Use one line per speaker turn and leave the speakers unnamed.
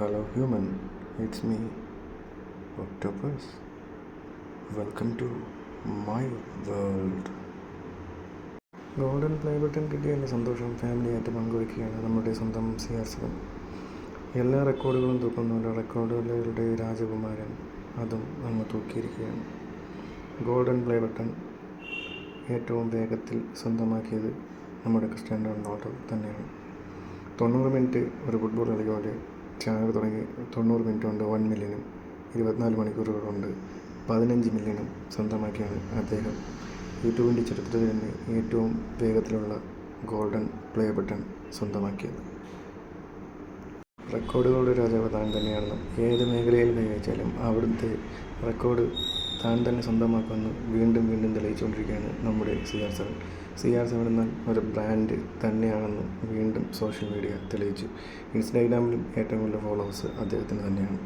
Hello, human it's me Octopus. Welcome to my world golden play button കിട്ടിയതിന്റെ സന്തോഷം ഫാമിലിയായിട്ട് പങ്കുവയ്ക്കുകയാണ് നമ്മുടെ സ്വന്തം സി ആർ സെവൻ എല്ലാ റെക്കോർഡുകളും തൂക്കുന്നുണ്ട് റെക്കോർഡുകളുടെ രാജകുമാരൻ അതും അങ്ങ് തൂക്കിയിരിക്കുകയാണ്. ഗോൾഡൻ പ്ലേ ബട്ടൺ ഏറ്റവും വേഗത്തിൽ സ്വന്തമാക്കിയത് നമ്മുടെ ക്രിസ്ത്യാനോ റൊണാൾഡോ തന്നെയാണ്. തൊണ്ണൂറ് മിനിറ്റ് ഒരു ഫുട്ബോൾ കളി പോലെ ചാനൽ തുടങ്ങി. തൊണ്ണൂറ് മിനിറ്റ് കൊണ്ട് വൺ മില്യനും ഇരുപത്തിനാല് മണിക്കൂർ പതിനഞ്ച് മില്യനും സ്വന്തമാക്കിയാണ് അദ്ദേഹം. യൂട്യൂബിന്റെ ചരിത്രത്തിൽ തന്നെ ഏറ്റവും വേഗത്തിലുള്ള ഗോൾഡൻ പ്ലേ ബട്ടൺ സ്വന്തമാക്കിയത്. റെക്കോർഡുകളുടെ രാജാവ് താൻ തന്നെയാണെന്നും ഏത് മേഖലയിൽ കൈവച്ചാലും അവിടുത്തെ റെക്കോർഡ് താൻ തന്നെ സ്വന്തമാക്കുമെന്ന് വീണ്ടും വീണ്ടും തെളിയിച്ചുകൊണ്ടിരിക്കുകയാണ് നമ്മുടെ C R seven C R seven എന്നാൽ ഒരു ബ്രാൻഡ് തന്നെയാണെന്ന് വീണ്ടും സോഷ്യൽ മീഡിയ തെളിയിച്ചു. ഇൻസ്റ്റാഗ്രാമിലും ഏറ്റവും കൂടുതൽ ഫോളോവേഴ്സ് അദ്ദേഹത്തിന് തന്നെയാണ്.